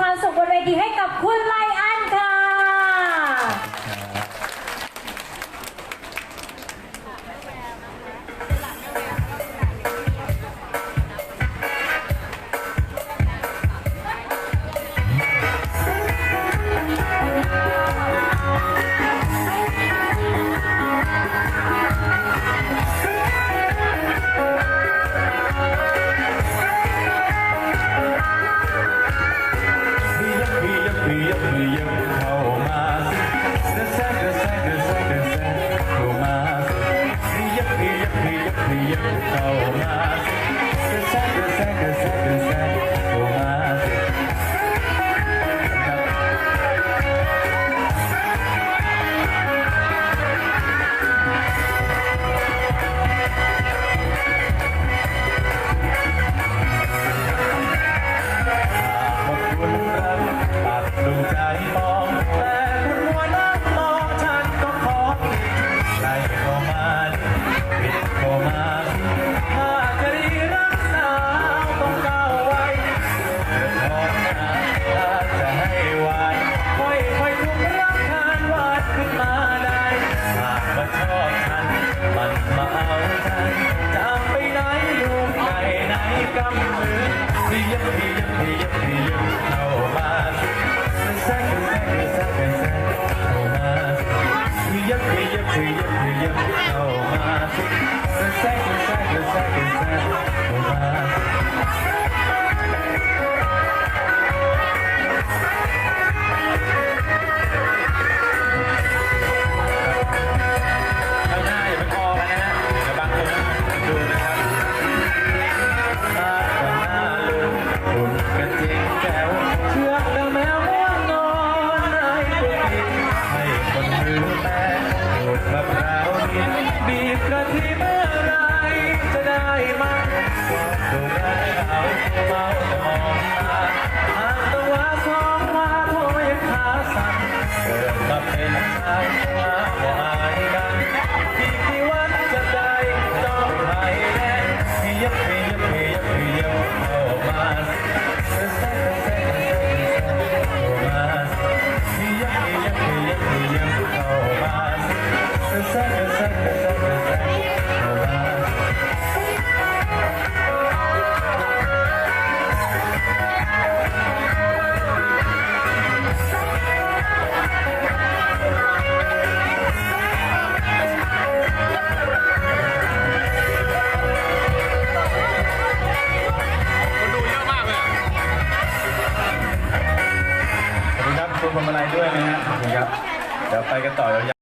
ความสุขบนเวทีให้ ใครมองแต่คุณหัวหน้ามองฉันก็ขอผิดใครก็มาผิดก็มาถ้าจะรีรักสาวต้องก้าวไว้เกิดพร้อมหน้าถ้าจะให้วายค่อยค่อยทุกรักทานวาดขึ้นมาได้หากมันชอบฉันมันมาเอาฉันจะไปไหนลูกไหนไหนกำมือเรียบเรียบเรียบเรียบเข้ามา second, second, second, second. Be bloody man. เป็นชาย พวงมาลัยด้วยนะฮะขอบคุณครับ เดี๋ยวไปกันต่อยาว